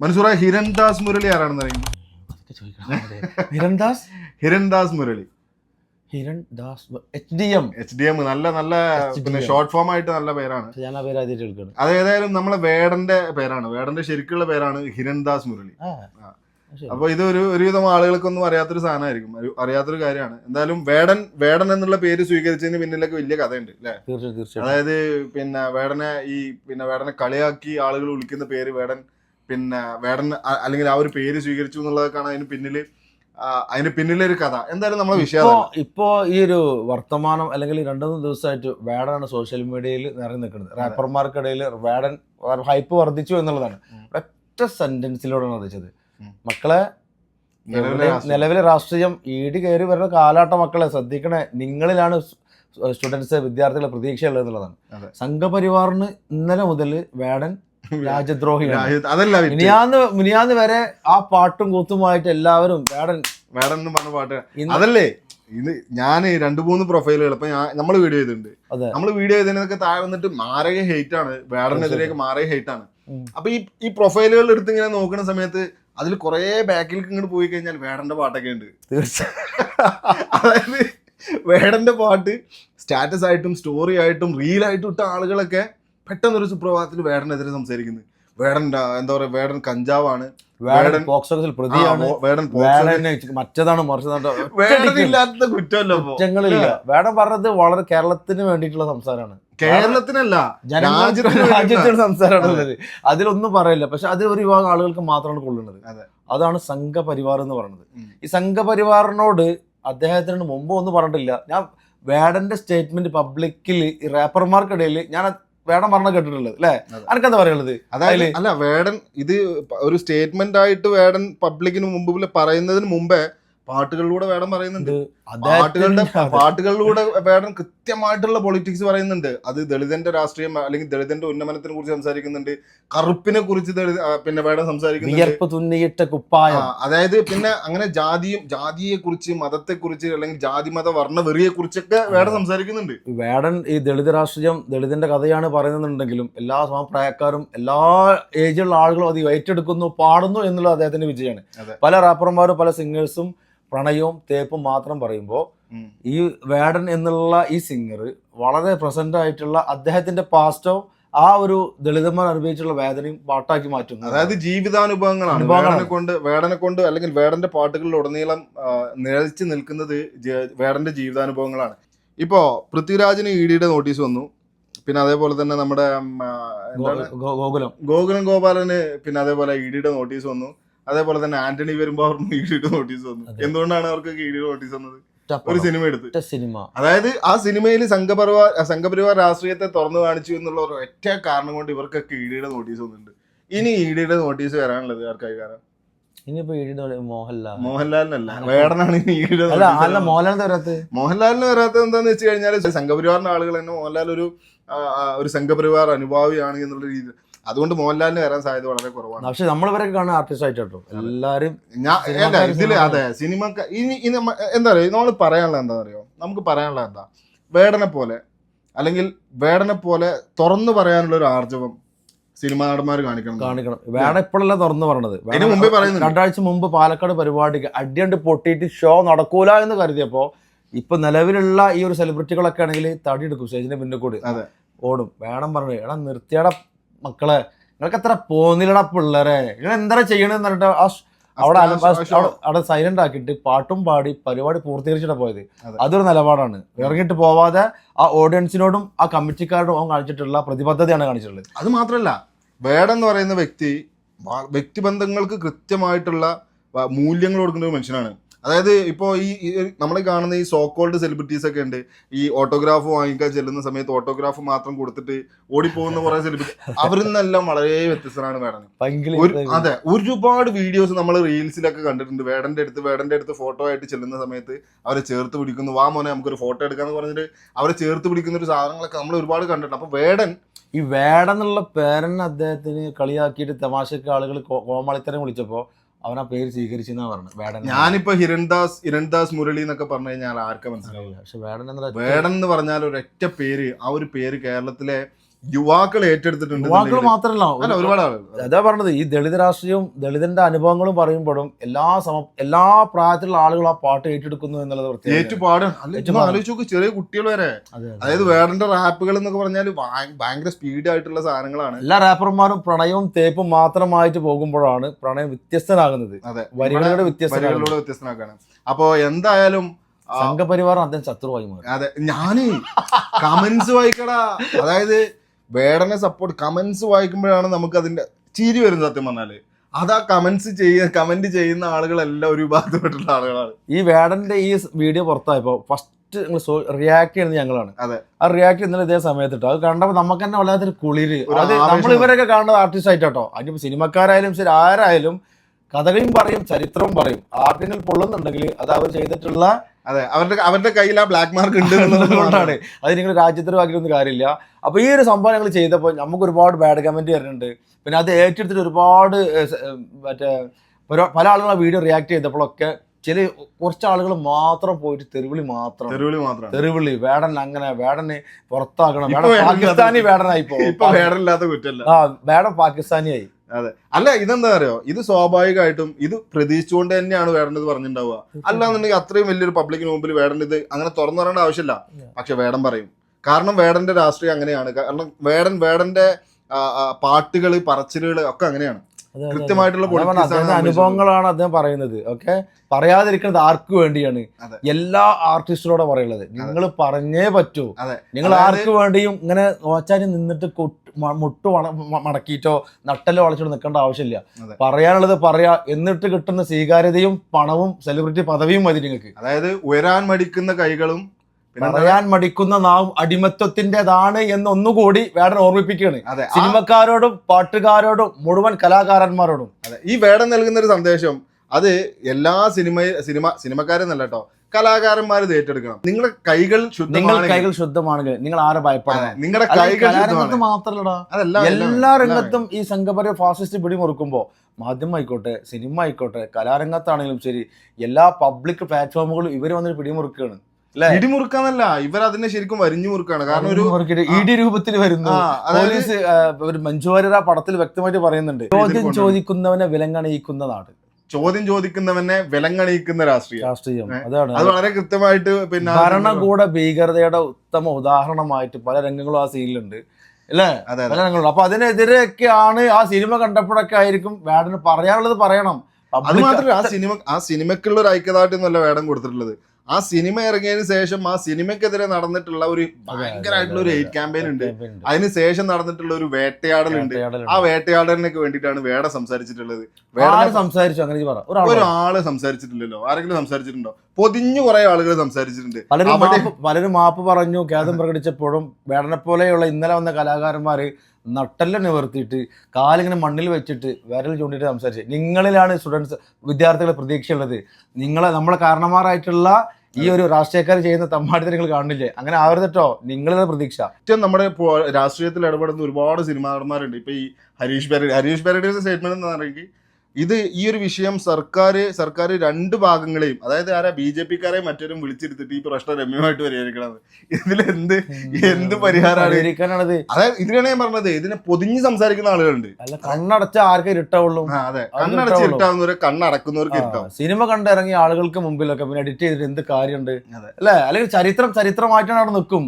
മൻസൂറ ഹിരൺദാസ് മുരളി ആരാണെന്ന് അറിയുന്നത്. Hirandas? Hirandas Murali. Hiran Das H D M. H D M നല്ല നല്ല പിന്നെ ഷോർട്ട് ഫോം ആയിട്ട് നല്ല പേരാണ്. ഞാൻ ആ പേര് ആദ്യമായിട്ട് അത് ഏതായാലും നമ്മളെ വേടന്റെ പേരാണ്. വേടന്റെ ശരിക്കുള്ള പേരാണ് ഹിരൺദാസ് മുരളി. അപ്പൊ ഇത് ഒരു ഒരുവിധം ആളുകൾക്കൊന്നും അറിയാത്തൊരു സാധനമായിരിക്കും. അറിയാത്തൊരു കാര്യമാണ്. എന്തായാലും വേടൻ വേടൻ എന്നുള്ള പേര് സ്വീകരിച്ചതിന് പിന്നിലൊക്കെ വലിയ കഥയുണ്ട് അല്ലെ? തീർച്ചയായും അതായത് പിന്നെ വേടനെ ഈ പിന്നെ വേടനെ കളിയാക്കി ആളുകൾ വിളിക്കുന്ന പേര് വേടൻ പിന്നെ വേടൻ അല്ലെങ്കിൽ ആ ഒരു പേര് സ്വീകരിച്ചു എന്നുള്ളതൊക്കെയാണ് അതിന് പിന്നിൽ അതിന് പിന്നിലെ ഒരു കഥ. എന്തായാലും നമ്മളെ വിഷയം ഇപ്പോ ഈ ഒരു വർത്തമാനം അല്ലെങ്കിൽ രണ്ടു മൂന്ന് ദിവസമായിട്ട് വേടനാണ് സോഷ്യൽ മീഡിയയിൽ നിറഞ്ഞു നിൽക്കുന്നത്. റാപ്പർമാർക്കിടയിൽ വേടൻ ഹൈപ്പ് വർദ്ധിച്ചു എന്നുള്ളതാണ്. ഒറ്റ സെന്റൻസിലൂടെയാണ് വർദ്ധിച്ചത് മക്കളെ നിലവിലെ രാഷ്ട്രീയം. ഈടി കയറി വരുന്ന കാലാട്ട മക്കളെ ശ്രദ്ധിക്കണേ. നിങ്ങളിലാണ് സ്റ്റുഡൻസ് വിദ്യാർത്ഥികളെ പ്രതീക്ഷയുള്ളത് എന്നുള്ളതാണ്. സംഘപരിവാറിന് ഇന്നലെ മുതൽ വേടൻ രാജ്യത്ത് അതല്ല മുനിയാന്ന് മിനിയാന്ന് വരെ ആ പാട്ടും കൂത്തുമായിട്ട് എല്ലാവരും വേടൻ വേടൻ എന്ന് പറഞ്ഞ പാട്ട്. അതല്ലേ? ഇത് ഞാൻ രണ്ട് മൂന്ന് പ്രൊഫൈലുകൾ ഇപ്പൊ ഞാൻ നമ്മൾ വീഡിയോ ചെയ്തിട്ടുണ്ട്. നമ്മൾ വീഡിയോ ചെയ്തതിനൊക്കെ താഴെ വന്നിട്ട് മാരക ഹെയ്റ്റ് ആണ്. വേടനെതിരെയൊക്കെ മാരക ഹെയ്റ്റ് ആണ്. അപ്പൊ ഈ ഈ പ്രൊഫൈലുകൾ എടുത്ത് ഇങ്ങനെ നോക്കുന്ന സമയത്ത് അതിൽ കുറെ ബാക്കിലേക്ക് ഇങ്ങോട്ട് പോയി കഴിഞ്ഞാൽ വേടന്റെ പാട്ടൊക്കെ ഉണ്ട്. തീർച്ചയായും. അതായത് വേടന്റെ പാട്ട് സ്റ്റാറ്റസ് ആയിട്ടും സ്റ്റോറി ആയിട്ടും റീലായിട്ടും ഇട്ട ആളുകളൊക്കെ പെട്ടെന്നൊരു സുപ്രഭാതത്തിൽ വേടനെതിരെ സംസാരിക്കുന്നത്. വേടൻ എന്താ പറയാ വേടൻ കഞ്ചാവാണ്. വേടൻ പ്രതിയാണ്. വേടൻ മറ്റതാണ് കുറ്റമല്ല കുറ്റങ്ങളില്ല. വേടൻ പറഞ്ഞത് വളരെ കേരളത്തിന് വേണ്ടിയിട്ടുള്ള സംസാരമാണ്. കേരളത്തിനല്ല രാജ്യത്തിന് സംസാരമാണുള്ളത് അതിലൊന്നും പറയില്ല. പക്ഷെ അത് ഒരു വിഭാഗം ആളുകൾക്ക് മാത്രമാണ് കൊള്ളുന്നത്. അതെ. അതാണ് സംഘപരിവാർ എന്ന് പറയുന്നത്. ഈ സംഘപരിവാറിനോട് അദ്ദേഹത്തിന് മുമ്പ് ഒന്നും പറഞ്ഞിട്ടില്ല. ഞാൻ വേടന്റെ സ്റ്റേറ്റ്മെന്റ് പബ്ലിക്കിൽ ഈ റാപ്പർമാർക്കിടയിൽ ഞാൻ വേടൻ പറഞ്ഞ കേട്ടിട്ടുള്ളത് അല്ലേ അതെ. അനക്കെന്താ പറയുള്ളത് അതായത് അല്ല വേടൻ ഇത് ഒരു സ്റ്റേറ്റ്മെന്റ് ആയിട്ട് വേടൻ പബ്ലിക്കിന് മുമ്പിൽ പറയുന്നതിന് മുമ്പേ പാട്ടുകളിലൂടെ വേണം പറയുന്നുണ്ട്. പാട്ടുകളുടെ പാട്ടുകളിലൂടെ വേണം കൃത്യമായിട്ടുള്ള പൊളിറ്റിക്സ് പറയുന്നുണ്ട്. അത് ദളിതന്റെ രാഷ്ട്രീയം അല്ലെങ്കിൽ ദളിതന്റെ ഉന്നമനത്തിനെ കുറിച്ച് സംസാരിക്കുന്നുണ്ട്. കറുപ്പിനെ കുറിച്ച് പിന്നെ വേണം സംസാരിക്കുന്നുണ്ട്. കുപ്പായം. അതായത് പിന്നെ അങ്ങനെ ജാതിയും ജാതിയെ കുറിച്ച് മതത്തെ കുറിച്ച് അല്ലെങ്കിൽ ജാതി മത വർണ വെറിയെ കുറിച്ചൊക്കെ വേണം സംസാരിക്കുന്നുണ്ട്. വേടൻ ഈ ദളിത് രാഷ്ട്രീയം ദളിതന്റെ കഥയാണ് പറയുന്നുണ്ടെങ്കിലും എല്ലാ സമപ്രായക്കാരും എല്ലാ ഏജിലുള്ള ആളുകളും അത് ഏറ്റെടുക്കുന്നു പാടുന്നു എന്നുള്ള അദ്ദേഹത്തിന്റെ വിജയമാണ്. പല റാപ്പർമാരും പല സിംഗേഴ്സും പ്രണയവും തേപ്പും മാത്രം പറയുമ്പോൾ ഈ വേടൻ എന്നുള്ള ഈ സിംഗർ വളരെ പ്രസന്റ് ആയിട്ടുള്ള അദ്ദേഹത്തിന്റെ പാസ്റ്റോ ആ ഒരു ദളിതന്മാർ അനുഭവിച്ചുള്ള വേദനയും പാട്ടാക്കി മാറ്റുന്നു. അതായത് ജീവിതാനുഭവങ്ങളാണ്. വേടനെ കൊണ്ട് വേടനെ കൊണ്ട് അല്ലെങ്കിൽ വേടന്റെ പാട്ടുകളിൽ ഉടനീളം ആ, നിൽക്കുന്നത് വേടന്റെ ജീവിതാനുഭവങ്ങളാണ്. ഇപ്പോ പൃഥ്വിരാജിന് ഇ ഡിയുടെ നോട്ടീസ് വന്നു. പിന്നെ അതേപോലെ തന്നെ നമ്മുടെ ഗോകുലം. ഗോകുലം ഗോപാലന് പിന്നെ അതേപോലെ ഇ ഡിയുടെ നോട്ടീസ് വന്നു. അതേപോലെ തന്നെ ആന്റണി വരുമ്പോ അവർ ഡിയുടെ നോട്ടീസ് വന്നു. എന്തുകൊണ്ടാണ് അവർക്ക് കീഴിൽ നോട്ടീസ് വന്നത്? ഒരു സിനിമ എടുത്ത്. സിനിമ അതായത് ആ സിനിമയിൽ സംഘപരിവാർ സംഘപരിവാർ രാഷ്ട്രീയത്തെ തുറന്നു കാണിച്ചു എന്നുള്ള ഒരു ഒറ്റ കാരണം കൊണ്ട് ഇവർക്കൊക്കെ കീഴിയുടെ നോട്ടീസ് വന്നിട്ടുണ്ട്. ഇനി ഇഡിയുടെ നോട്ടീസ് വരാനുള്ളത് ആർക്കായി കാരണം? ഇനിയിപ്പോ മോഹൻലാൽ. മോഹൻലാലിനല്ല. വേടനാണ് ഇനി വരാത്ത മോഹൻലാലിന് വരാത്തത്? എന്താന്ന് വെച്ച് കഴിഞ്ഞാൽ സംഘപരിവാറിന്റെ ആളുകൾ തന്നെ മോഹൻലാൽ ഒരു ഒരു സംഘപരിവാർ അനുഭാവിയാണ് എന്നുള്ള രീതി അതുകൊണ്ട് മോഹൻലാലിന് വരാൻ സാധ്യത വളരെ കുറവാണ്. പക്ഷെ നമ്മൾ ഇവരൊക്കെ കാണുന്ന ആർട്ടിസ്റ്റ് ആയിട്ടോ എല്ലാരും ഞാൻ ഇതിൽ അതെ സിനിമ ഇനി ഇനി എന്താ പറയുക നമ്മൾ പറയാനുള്ള എന്താ പറയുക നമുക്ക് പറയാനുള്ള എന്താ? വേടനെ പോലെ അല്ലെങ്കിൽ വേടനെ പോലെ തുറന്നു പറയാനുള്ള ഒരു ആർജവം സിനിമാ നടന്മാർ കാണിക്കണം. കാണിക്കണം. വേണം ഇപ്പോഴല്ല തുറന്നു പറഞ്ഞത് വേണം ഇതിന് മുമ്പേ പറയുന്നുണ്ട്. രണ്ടാഴ്ച മുമ്പ് പാലക്കാട് പരിപാടിക്ക് അടിയണ്ട് പൊട്ടിയിട്ട് ഷോ നടക്കൂല എന്ന് കരുതിയപ്പോ ഇപ്പൊ നിലവിലുള്ള ഈ ഒരു സെലിബ്രിറ്റികളൊക്കെ ആണെങ്കിൽ തടി എടുക്കും സ്റ്റേജിന്റെ മുന്നിൽ കൂടി. ഓടും. വേണം പറഞ്ഞു. എടാ നിർത്തിയടാ. മക്കളെ നിങ്ങൾക്ക് എത്ര പോന്നില്ലടാ പിള്ളേരെ. നിങ്ങൾ എന്താ ചെയ്യണെന്ന് പറഞ്ഞിട്ട് ആ അവിടെ അവിടെ സൈലന്റ് ആക്കിയിട്ട് പാട്ടും പാടി പരിപാടി പൂർത്തീകരിച്ചിട്ടാ പോയത്. അതെ. അതൊരു നിലപാടാണ്. ഇറങ്ങിട്ട് പോവാതെ ആ ഓഡിയൻസിനോടും ആ കമ്മിറ്റിക്കാരോടും അവൻ കാണിച്ചിട്ടുള്ള പ്രതിബദ്ധതയാണ് കാണിച്ചിട്ടുള്ളത്. അത് മാത്രമല്ല വേടെന്ന് എന്ന് പറയുന്ന വ്യക്തി വ്യക്തിബന്ധങ്ങൾക്ക് കൃത്യമായിട്ടുള്ള മൂല്യങ്ങൾ കൊടുക്കുന്ന ഒരു മനുഷ്യനാണ്. അതായത് ഇപ്പോൾ ഈ നമ്മൾ കാണുന്ന ഈ സോ കോൾഡ് സെലിബ്രിറ്റീസ് ഒക്കെ ഉണ്ട്. ഈ ഓട്ടോഗ്രാഫ് വാങ്ങിക്കാൻ ചെല്ലുന്ന സമയത്ത് ഓട്ടോഗ്രാഫ് മാത്രം കൊടുത്തിട്ട് ഓടിപ്പോകുന്ന കുറെ സെലിബ്രിറ്റി അവരിൽ നിന്നെല്ലാം വളരെ വ്യത്യസ്തനാണ് വേടൻ അതെ ഒരുപാട് വീഡിയോസ് നമ്മൾ റീൽസിലൊക്കെ കണ്ടിട്ടുണ്ട്. വേടന്റെ അടുത്ത് വേടന്റെ അടുത്ത് ഫോട്ടോ ആയിട്ട് ചെല്ലുന്ന സമയത്ത് അവരെ ചേർത്ത് പിടിക്കുന്നു. വാ മോനെ നമുക്കൊരു ഫോട്ടോ എടുക്കാന്ന് പറഞ്ഞിട്ട് അവരെ ചേർത്ത് പിടിക്കുന്ന ഒരു സാധനങ്ങളൊക്കെ നമ്മൾ ഒരുപാട് കണ്ടിട്ടുണ്ട്. അപ്പൊ വേടൻ ഈ വേടെന്നുള്ള പേരൻ അദ്ദേഹത്തിന് കളിയാക്കിയിട്ട് തമാശക്ക് ആളുകൾ കോമാളിത്തരം വിളിച്ചപ്പോ അവൻ ആ പേര് സ്വീകരിച്ചെന്നാ പറഞ്ഞു വേടൻ ഞാനിപ്പോ ഹിരൺദാസ് ഹിരൺദാസ് മുരളി എന്നൊക്കെ പറഞ്ഞു കഴിഞ്ഞാൽ ആർക്കാ മനസ്സിലാവില്ല പക്ഷെ വേടൻ എന്നുള്ള വേടൻ എന്ന് പറഞ്ഞാൽ ഒരൊറ്റ പേര് ആ ഒരു പേര് കേരളത്തിലെ യുവാക്കൾ ഏറ്റെടുത്തിട്ടുണ്ട് യുവാക്കൾ മാത്രമല്ല അല്ല ഒരുപാട് ആളുകൾ. അതാ പറഞ്ഞത് ഈ ദളിത് രാഷ്ട്രീയവും ദളിതന്റെ അനുഭവങ്ങളും പറയുമ്പോഴും എല്ലാ സമ എല്ലാ പ്രായത്തിലുള്ള ആളുകൾ ആ പാട്ട് ഏറ്റെടുക്കുന്നു എന്നുള്ളത് ഏറ്റുപാടാണ്. ആലോചിച്ച് നോക്ക് ചെറിയ കുട്ടികൾ വരെ. അതെ, അതെ. അതായത് വേറെ റാപ്പുകൾ എന്നൊക്കെ പറഞ്ഞാൽ ഭയങ്കര സ്പീഡ് ആയിട്ടുള്ള സാധനങ്ങളാണ്. എല്ലാ റാപ്പർമാരും പ്രണയവും തേപ്പും മാത്രമായിട്ട് പോകുമ്പോഴാണ് പ്രണയം വ്യത്യസ്തനാകുന്നത്. അതെ വരികളുടെ വ്യത്യസ്തങ്ങളിലൂടെ വ്യത്യസ്തനാക്കാണ്. അപ്പോ എന്തായാലും സംഘപരിവാറും അദ്ദേഹം ശത്രുവായി മാറി. അതെ ഞാൻ കമന്റ്സ് വായിക്കടാ. അതായത് വേടനെ സപ്പോർട്ട് കമൻസ് വായിക്കുമ്പോഴാണ് നമുക്ക് അതിന്റെ ചിരി വരുന്നത് സത്യം പറഞ്ഞാൽ. അതാ കമന്റ്സ് ചെയ്യ കമന്റ് ചെയ്യുന്ന ആളുകളെല്ലാം ഒരു വിഭാഗത്തിൽപ്പെട്ടുള്ള ആളുകളാണ്. ഈ വേടന്റെ ഈ വീഡിയോ പുറത്തായപ്പോ ഫസ്റ്റ് നിങ്ങൾ റിയാക്ട് ചെയ്യുന്നത് ഞങ്ങളാണ്. അതെ. ആ റിയാക്ട് ചെയ്യുന്നത് ഇതേ സമയത്ത് ഇട്ടോ അത് കണ്ടപ്പോൾ നമുക്ക് തന്നെ വല്ലാത്തൊരു കുളിര്. അത് നമ്മൾ ഇവരൊക്കെ കാണുന്നത് ആർട്ടിസ്റ്റ് ആയിട്ടോ അതിനിപ്പോ സിനിമക്കാരായാലും ശരി ആരായാലും കഥകളും പറയും ചരിത്രവും പറയും. ആർക്കെങ്കിലും പൊള്ളുന്നുണ്ടെങ്കിൽ അത് അവർ ചെയ്തിട്ടുള്ള അതെ അവരുടെ അവരുടെ കയ്യിൽ ആ ബ്ലാക്ക് മാർക്ക് ഉണ്ട് എന്നുള്ളതുകൊണ്ടാണ് അത് നിങ്ങൾ രാജ്യത്തിലാക്കിയൊന്നും കാര്യമില്ല. അപ്പൊ ഈ ഒരു സംഭവം ഞങ്ങൾ ചെയ്തപ്പോൾ നമുക്ക് ഒരുപാട് ബാഡ് കമന്റ് വരുന്നുണ്ട്. പിന്നെ അത് ഏറ്റെടുത്തിട്ട് ഒരുപാട് മറ്റേ പല ആളുകളും ആ വീഡിയോ റിയാക്ട് ചെയ്തപ്പോഴൊക്കെ ചില കുറച്ച് ആളുകൾ മാത്രം പോയിട്ട് തെരുവിളി മാത്രം. തെരുവിളി മാത്രം. തെരുവിളി വേടൻ അങ്ങനെ വേടനെ പുറത്താക്കണം. വേടൻ പാകിസ്ഥാനി വേടനായി ഇപ്പൊ കുറ്റല്ല ആ വേടൻ പാകിസ്ഥാനിയായി. അല്ല ഇതെന്താ അറിയോ? ഇത് സ്വാഭാവികമായിട്ടും ഇത് പ്രതീക്ഷിച്ചുകൊണ്ട് തന്നെയാണ് വേടേണ്ടത് പറഞ്ഞിട്ടുണ്ടാവുക. അല്ലാന്നുണ്ടെങ്കിൽ അത്രയും വലിയൊരു പബ്ലിക്കിന് മുമ്പിൽ ഇത് അങ്ങനെ തുറന്നു പറയേണ്ട ആവശ്യമില്ല. പക്ഷെ വേടൻ പറയും. കാരണം വേടന്റെ രാഷ്ട്രീയം അങ്ങനെയാണ്. കാരണം വേടൻ വേടന്റെ പാട്ടുകൾ പറച്ചിലുകൾ ഒക്കെ അങ്ങനെയാണ്. അതെ, അതെ, കൃത്യമായിട്ടുള്ള അനുഭവങ്ങളാണ് അദ്ദേഹം പറയുന്നത് ഓക്കെ പറയാതിരിക്കുന്നത് ആർക്ക് വേണ്ടിയാണ്? എല്ലാ ആർട്ടിസ്റ്റിനോടെ പറയുള്ളത്. നിങ്ങൾ പറഞ്ഞേ പറ്റൂ. നിങ്ങൾ ആർക്ക് വേണ്ടിയും ഇങ്ങനെ ഓച്ചാരി നിന്നിട്ട് മുട്ട് മടക്കിയിട്ടോ നട്ടല്ലോ വളച്ചിട്ടോ നിൽക്കേണ്ട ആവശ്യമില്ല. പറയാനുള്ളത് പറയാ. എന്നിട്ട് കിട്ടുന്ന സ്വീകാര്യതയും പണവും സെലിബ്രിറ്റി പദവിയും മതി നിങ്ങൾക്ക്. അതായത് ഉയരാൻ മടിക്കുന്ന കൈകളും പറയാൻ മടിക്കുന്ന നാം അടിമത്വത്തിന്റെതാണ് എന്ന് ഒന്നുകൂടി വേടൻ ഓർമ്മിപ്പിക്കുകയാണ്. അതെ സിനിമക്കാരോടും പാട്ടുകാരോടും മുഴുവൻ കലാകാരന്മാരോടും. അതെ ഈ വേടൻ നൽകുന്ന ഒരു സന്ദേശം അത് എല്ലാ സിനിമ സിനിമ സിനിമക്കാരെന്നല്ല കേട്ടോ കലാകാരന്മാർ ഏറ്റെടുക്കണം. നിങ്ങളുടെ കൈകൾ നിങ്ങൾ ശുദ്ധമാണെങ്കിൽ കൈകൾ ശുദ്ധമാണെങ്കിൽ നിങ്ങൾ ആരെ ഭയപ്പെടണം? നിങ്ങളുടെ കൈകൾ അതല്ല എല്ലാ രംഗത്തും ഈ സംഘപരിവ ഫാസിസ്റ്റ് പിടിമുറുക്കുമ്പോൾ മാധ്യമം ആയിക്കോട്ടെ സിനിമ ആയിക്കോട്ടെ കലാരംഗത്താണെങ്കിലും ശരി എല്ലാ പബ്ലിക് പ്ലാറ്റ്ഫോമുകളും ഇവർ വന്നിട്ട് പിടിമുറുക്കുകയാണ്. ഇടിമുറുക്കാന്നല്ല ഇവർ അതിനെ ശരിക്കും വരിഞ്ഞു മുറുക്കാണ്. കാരണം ഒരു ഇടി രൂപത്തിൽ വരുന്നു. പോലീസ് മഞ്ജുവാര്യർ ആ പടത്തിൽ വ്യക്തമായിട്ട് പറയുന്നുണ്ട്. ചോദ്യം ചോദിക്കുന്നവനെ വിലങ്ങണിയിക്കുന്ന നാട്. ചോദ്യം ചോദിക്കുന്നവനെ വിലങ്ങണിയിക്കുന്ന രാഷ്ട്രീയം. രാഷ്ട്രീയം. അതാണ്. അത് വളരെ കൃത്യമായിട്ട് പിന്നെ ഭരണകൂട ഭീകരതയുടെ ഉത്തമ ഉദാഹരണമായിട്ട് പല രംഗങ്ങളും ആ സീനിലുണ്ട്. അല്ലേ? അതെ പല രംഗങ്ങളും. അപ്പൊ അതിനെതിരെയൊക്കെയാണ് ആ സിനിമ കണ്ടപ്പോഴൊക്കെ ആയിരിക്കും വേടന് പറയാനുള്ളത് പറയണം. അത് മാത്രമല്ല ആ സിനിമ ആ സിനിമക്കുള്ള ഒരു ഐക്യദാർഢ്യമൊന്നുമല്ല വേടം കൊടുത്തിട്ടുള്ളത്. ആ സിനിമ ഇറങ്ങിയതിന് ശേഷം ആ സിനിമക്കെതിരെ നടന്നിട്ടുള്ള ഒരു ഭയങ്കരമായിട്ടുള്ള ഒരു എയ്റ്റ് ക്യാമ്പയിൻ ഉണ്ട്. അതിന് ശേഷം നടന്നിട്ടുള്ള ഒരു വേട്ടയാടലുണ്ട് വേട്ടയാടലുണ്ട്. ആ വേട്ടയാടലിനൊക്കെ വേണ്ടിയിട്ടാണ് വേട സംസാരിച്ചിട്ടുള്ളത്. വേട സംസാരിച്ചു? അങ്ങനെ ഒരാൾ സംസാരിച്ചിട്ടില്ലല്ലോ. ആരെങ്കിലും സംസാരിച്ചിട്ടുണ്ടോ? പൊതിഞ്ഞു കുറെ ആളുകൾ സംസാരിച്ചിട്ടുണ്ട്. പലരും മാപ്പ് പറഞ്ഞു ഖേദം പ്രകടിച്ചപ്പോഴും വേടനെ പോലെയുള്ള ഇന്നലെ വന്ന കലാകാരന്മാര് നട്ടല്ല നിവർത്തിയിട്ട് കാലിങ്ങനെ മണ്ണിൽ വെച്ചിട്ട് വിരൽ ചൂണ്ടിട്ട് സംസാരിച്ച്. നിങ്ങളിലാണ് സ്റ്റുഡൻസ് വിദ്യാർത്ഥികളെ പ്രതീക്ഷയുള്ളത്. നിങ്ങളെ നമ്മളെ കാരണന്മാരായിട്ടുള്ള ഈ ഒരു രാഷ്ട്രീയക്കാർ ചെയ്യുന്ന തമ്മാടി നിങ്ങൾ കാണുന്നില്ലേ? അങ്ങനെ ആവരുതട്ടോ നിങ്ങളുടെ പ്രതീക്ഷ. ഏറ്റവും നമ്മുടെ രാഷ്ട്രീയത്തിൽ ഇടപെടുന്ന ഒരുപാട് സിനിമാ നടന്മാരുണ്ട് ഇപ്പൊ ഈ ഹരീഷ് പെരടി ഹരീഷ് പെരടിയുടെ സ്റ്റേറ്റ്മെന്റ് എന്ന് പറയുന്നത് ഇത് ഈ ഒരു വിഷയം സർക്കാർ സർക്കാർ രണ്ട് ഭാഗങ്ങളെയും അതായത് ആരാ ബി ജെ പിക്കാരെയും മറ്റൊരും വിളിച്ചിരുത്തിട്ട് ഈ പ്രശ്നം രമ്യമായിട്ട് പരിഹരിക്കണത്. ഇതിൽ എന്ത് എന്ത് പരിഹാരമാണ് അതായത് ഇതിനാണ് ഞാൻ പറഞ്ഞത്. ഇതിനെ പൊതിഞ്ഞ് സംസാരിക്കുന്ന ആളുകളുണ്ട്. കണ്ണടച്ച ആർക്കും ഇരുട്ടാവുള്ളൂ. അതെ. കണ്ണടച്ച്. ഇരുട്ടാവുന്നവരെ കണ്ണടക്കുന്നവർക്ക് ഇരുട്ടാവും. സിനിമ കണ്ടിറങ്ങിയ ആളുകൾക്ക് മുമ്പിലൊക്കെ പിന്നെ എഡിറ്റ് ചെയ്തിട്ട് എന്ത് കാര്യമുണ്ട്. അല്ലെ? അല്ലെങ്കിൽ ചരിത്രം ചരിത്രമായിട്ടാണ് അവിടെ നിൽക്കും.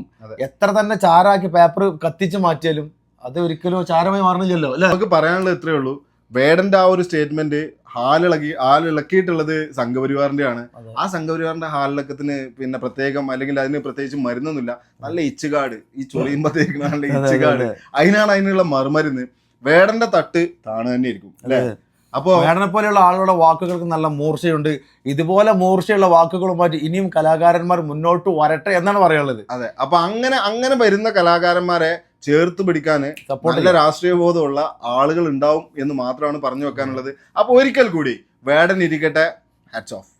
എത്ര തന്നെ ചാരാക്കി പേപ്പർ കത്തിച്ച് മാറ്റിയാലും അത് ഒരിക്കലും ചാരമായി മാറണില്ലല്ലോ അല്ലെ? നമുക്ക് പറയാനുള്ളത് ഇത്രയേ ഉള്ളൂ. വേടന്റെ ആ ഒരു സ്റ്റേറ്റ്മെന്റ് ഹാലിളക്കി ഹാലിളക്കിയിട്ടുള്ളത് സംഘപരിവാറിന്റെ ആണ് ആ സംഘപരിവാറിന്റെ ഹാലിളക്കത്തിന് പിന്നെ പ്രത്യേകം അല്ലെങ്കിൽ അതിന് പ്രത്യേകിച്ച് മരുന്നൊന്നുമില്ല. നല്ല ഇച്ചുകാട്. ഈ നല്ല ഇച്ചുകാട്. അതിനാണ് അതിനുള്ള മറുമരുന്ന്. വേടന്റെ തട്ട് താണ് തന്നെ ഇരിക്കും അല്ലെ അപ്പോ വേടനെ പോലെയുള്ള ആളുകളുടെ വാക്കുകൾക്ക് നല്ല മൂർച്ചയുണ്ട്. ഇതുപോലെ മൂർച്ചയുള്ള വാക്കുകളുമായിട്ട് ഇനിയും കലാകാരന്മാർ മുന്നോട്ട് വരട്ടെ എന്നാണ് പറയാനുള്ളത്. അതെ. അപ്പൊ അങ്ങനെ അങ്ങനെ വരുന്ന കലാകാരന്മാരെ ചേർത്ത് പിടിക്കാൻ നല്ല രാഷ്ട്രീയ ബോധമുള്ള ആളുകൾ ഉണ്ടാവും എന്ന് മാത്രമാണ് പറഞ്ഞു വെക്കാനുള്ളത്. അപ്പൊ ഒരിക്കൽ കൂടി വേടൻ ഇരിക്കട്ടെ. Hats off